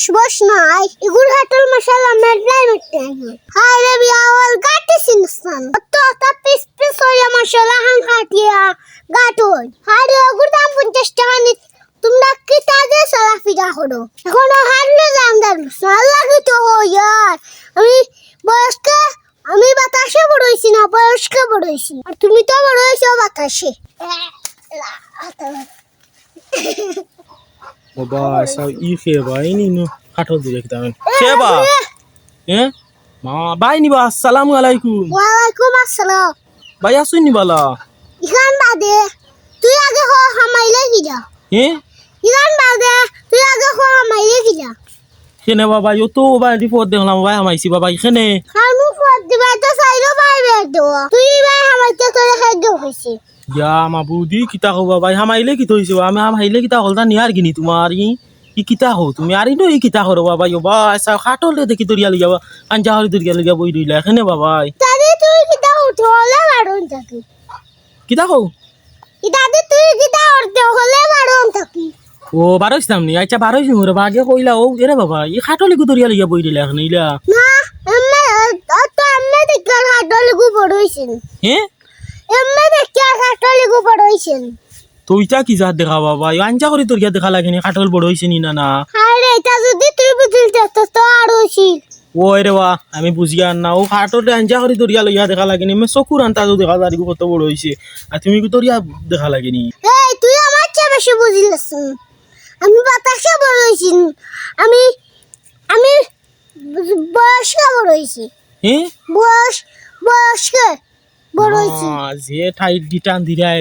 রস বস নাই। ইগুর হাটল মশালা মেডলাই মেটে হাই রে বিয়াওয়াল গাটি সিনসান তো তা পিস পিস হইয়া মশালা হান কাটিয়া গাটই হাই রে ওগুর দাম পঞ্চাশ টাকা নি তোমরা কি তাদের সালা ফিরা করো? এখনও হারলে দাম দাম সাল্লা কি তো ইয়ার আমি বয়স্ক, আমি বাতাসে বড় হইছি না, বয়স্ক বড় হইছি। আর তুমি তো বড় হইছো বাতাসে। ই খেয়ে বা এই নিন কাঠল দিয়ে রেখে দেবেন খেয়ে বা? মা বাই নিবা আসসালামু আলাইকুম। ওয়ালাইকুম আসসালাম। ভাই আসুন নি বালা। ইখান বাদে তুই আগে হ হামাইলে গিলা হ্যাঁ ইখান বাদে তুই আগে হ হামাইলে গিলা সেনে বাবা ইও তো বা রিপোর্ট দেখলাম ভাই আমাইছি বাবা এখানে কানু ফট দিবা তো সাইলো পাইবে তো তুই ভাই হামাইতে তোরে খাদ্য হইছে ইয়া মা বুদি কিতা হো বাবা হামাইলে কি থইছে আমি হামাইলে কিতা হলতা নিয়ার গিনি তোমার ই ই কিতা হো তুমি আর ইনো ই কিতা করো বাবা ইও বা সা খাটল দেখি দরিয়া লইয়া আঞ্জা হরি দরিয়া লইয়া বই রইলা এখানে বাবা তাদি তুই কিতা উঠে হলে বারণ থাকি কিতা হো ইতাদি তুই কিতা উঠতে হলে বারণ থাকি ও বারোইছ নাম নি? আচ্ছা বারোইছ মোরে বাগে কইলা ও এরে বাবা ই খাটলি কু দরিয়া লইয়া বই রইলা এখানে ইলা না এম্মে তো এম্মে দেখার হাটলে গু পড়ইছেন হ্যাঁ এম্মে দেখার হাটলে গু পড়ইছেন তো ইটা কি জাত দেখা বাবা আঞ্জা করে দরিয়া দেখা লাগেনি খাটল বড় হইছে নি না না? হায় রে এটা যদি তুই বুঝিলতে তো তো আর হইছিল ও রে বা আমি বুঝিয়া না। ও খাটলে আঞ্জা করে দরিয়া লইয়া দেখা লাগেনি মে চকুর আন্তা দেখা যারি কত বড় হইছে। আর তুমি কি দরিয়া দেখা লাগেনি? এই তুই আমার চেয়ে বেশি বুঝিলিস আমি বাতাসে বড় হয়েছি আমি আমি বয়স্ক বড় হয়েছি হ্যাঁ বয়স বয়স্ক। বড় যে ঠাই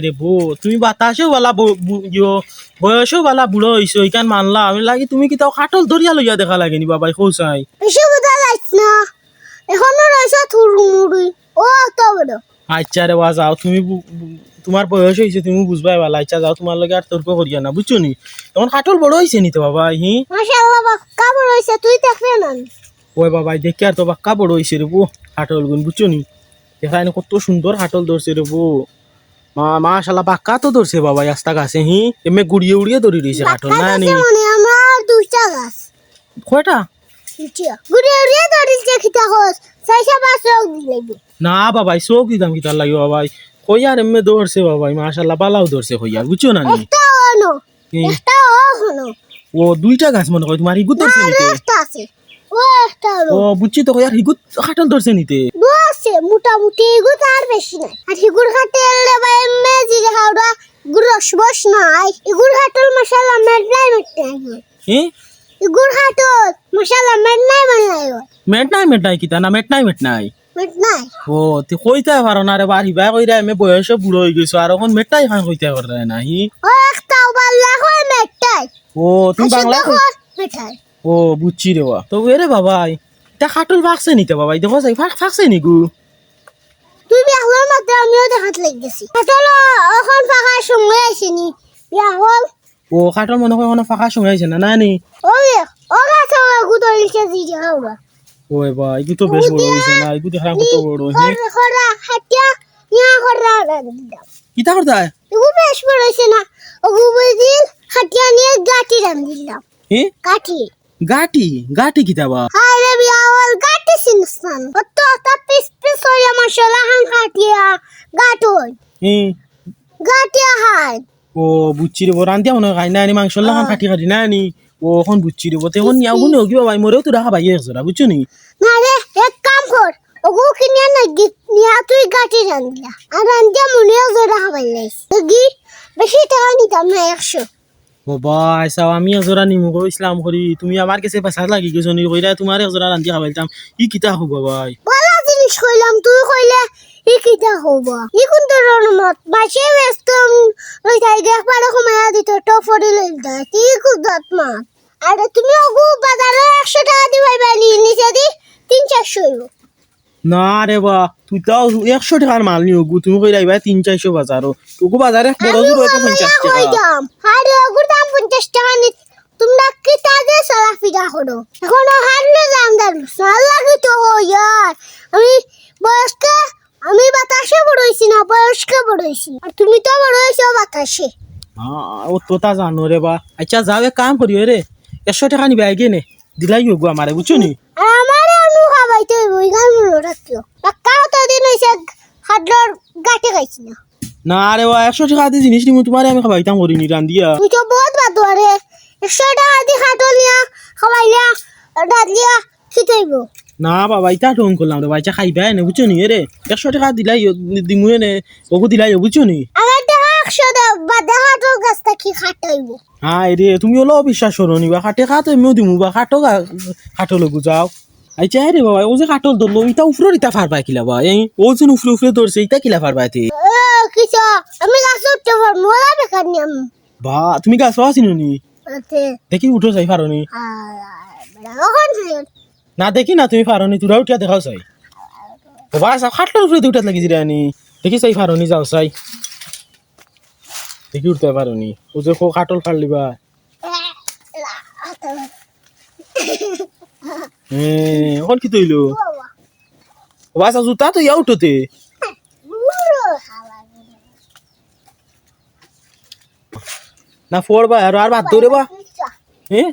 রে বো তুমি বাতাসেও বালা বালা বুড়ো হইছো ইকান মানলা। আমি লাগি তুমি কি তাও খাটল দরিয়া লইয়া দেখা লাগেনি বাবাই বেশি বুঝা না। এখনও রয়েছে থুরমুড়ি ও তো বড়। আচ্ছা রে বা যাও তুমি তোমার বয়স হয়েছে তুমি বুঝবাই বালা। আচ্ছা যাও তোমার লগে আর তর্ক করিয়া না বুঝছ নি? তখন খাটল বড় হয়েছে নি তো বাবা হি? মাশাআল্লাহ বাক্কা বড় হয়েছে তুই দেখবে না। ওই বাবা দেখি আর তো বাক্কা বড় হয়েছে রে বো খাটল গুন বুঝছ নি? এখানে কত সুন্দর হাটল ধরছে রে বো মা মাশাল্লাহ বাক্কা তো ধরছে বাবা রাস্তা গাছে হি? এমনি গুড়িয়ে উড়িয়ে ধরে রয়েছে হাটল না নি আমার দুইটা গাছ কয়টা? দুইটা। গুড়ে উড়িয়ে ধরিছে খিতা হোস সাইসা বাস রোগ দিলে না বাবাই চোখ দিতাম কিতার লাগে বাবাই। কইয়ার এমনি ধরছে বাবাই মাশাল্লাহ বালাও ধরছে কইয়ার বুঝছ না নি একটা হনো একটা ও ও দুইটা গাছ মনে হয় তোমার হিগুত ধরছে নিতে? ও একটা হলো ও বুঝছি তো কইয়ার হিগুত খাটল ধরছে নিতে? আছে মোটামুটি এগুলো তার বেশি নাই। আর হিগুর হাটে এলে বা এমনি জিরে হাওড়া রসবস নাই। মশালা মেটনাই ইগুর মশালা মেডলাই মেডলাই হয় মেট নাই মেট নাই কিতা? না মেট নাই মেট নাই? মেডলাই ও তে কইতে পারো না রে বার হিবা কইরা আমি বয়সে বুড়ো হয়ে গেছো। আর এখন মেটাই খান কইতে পারে না হি? ও একটা বাল্লা হয় মেটটাই ও তুমি বাংলা কই- মেটাই ও বুঝছি রে বা। তো এরে বাবাই তা খাটল ফাকছে নিতে বাবাই? দেখো যাই ফাকছে নি গু? তুই বিয়াহলের মধ্যে আমিও দেখাত লেগেছি হাটল এখন ফাঁকার সময় আসেনি বিয়াহল ও খাটল মনে হয় কোনো ফাঁকা সময় আছে না না? নি ও ও গাছ গুদরিছে জিরে হাওড়া ওই বা এগু তো বেশ বড় হইছে না এগু দেখা কত বড় হি? খরা হাতিয়া নিয়া খরা কিতা করতা এগু বেশ বড় হয়েছে না। ওগু বুঝিল হাতিয়া নিয়ে গাটি রাম দিলাম। হি? গাটি গাটি গাটি কিতা বা হাই রে বিয়াওয়াল গাটি সিনসান তো তা পিস পিস হইয়া মশলা হান কাটিয়া গাটই হি গাটিয়া হাই ও বুঝছি রে রান্দিয়া মনে হয় না নি মাংস লাগান কাটি কাটি না নি? ও এখন বুঝছি রে বতে এখন নিয়া গুনে কি বাবা মরেও তো রাখা ভাই একজোড়া বুঝছ নি? না রে এক কাম কর ওগু কিনিয়া না গিট নিয়া তুই গাটি রান দিয়া আর রান্দিয়া মনেও জোড়া খাবার লাইস। গি বেশি টাকা নিতাম না একশো। বাবা আমি একজোড়া নিমু ইসলাম করি তুমি আমার কাছে লাগি গেছো তোমার রান্ধি খাবাইতাম ই কিতা হব বলা জিনিস তুই ই মত দা একশো টাকা দিবাই বানি নিচে দি তিন চারশো হইব না রে বা তুই তাও একশো টাকার মাল নিও গু তুমি কইরা এবার তিন চারশো বাজারও। তোকে বাজারে বড় জোর হয়তো পঞ্চাশ কই টাকা আরে ওগুর দাম পঞ্চাশ টাকা নি তোমরা কি তাদের সালাফিরা করো? এখনও হারলে দাম দাম কি তো ইয়ার। আমি বয়স্ক আমি বাতাসে বড় হইছি না বয়স্ক বড় হইছি। আর তুমি তো বড় হইছো বাতাসে। ও তোতা জানো রে বা। আচ্ছা যাও কাম করিও রে একশো টাকা নিবে আগে নে দিলাই গো আমারে বুঝছ নি? আমারে আনু খাবাইতে হইব ইগান মূল্য রাখিও কাও তো দিন হইছে হাডলর গাটে গাইছি না। না আরে ও একশো টাকা দিয়ে জিনিস নিমু তোমারে আমি খাবাইতাম করিনি রান্দিয়া তুই তো বহুত একশো টাকা দি হাটল নিয়া খাবাইলা না বাবা ইটা টোন করলাম রে বাইচা খাইবাই না বুঝছ নি? রে একশো টাকা দিলাই দিমুয়ে নে ওকে দিলাই বুঝছ নি? আমার দেখা একশো বাদে হাটল গাছটা কি খাটে হইব। রে তুমি হলো বিশ্বাস করো নি বা খাটে খাতে আমিও দিমু বা খাটো খাটলো যাও। আচ্ছা রে বাবা ও যে খাটল ধরলো ইটা উফরে ইটা ফার কিলা বা এই ও যে উফরে উফরে ধরছে ইটা কিলা ফার এ আমি গাছ উঠতে নিয়াম বা তুমি গাছ পাওয়া নি দেখি উঠো চাই পারো নি না দেখি না তুমি পারো নি তোরা উঠিয়া দেখাও চাই বাবা সব খাটলোর উপরে উঠাত লাগি জিরানি দেখি চাই পারো নি যাও চাই দেখি উঠতে পারো নি ও যে ফাড়লিবা হ্যাঁ কি তৈলো? বাবা সব জুতা তো ইয়া উঠোতে না ফোড়বা আর আর ভাত দৌড়ে বা। হ্যাঁ?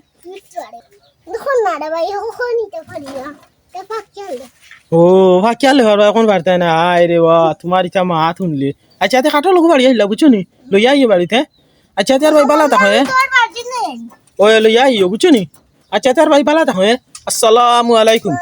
ও ভাকি আলে ভালো এখন বাড়তে না। আয় রে বা তোমার ইচ্ছা মা হাত শুনলে আচ্ছা তে খাটো লোক বাড়ি আইলা বুঝছ নি? লইয়া আইয়ে বাড়িতে। আচ্ছা তে আর ভাই বালা দেখো এ তোর বাড়ি নেই। ও লইয়া আইও বুঝছ নি? আচ্ছা তে আর ভাই বালা দেখো এ আসসালামু আলাইকুম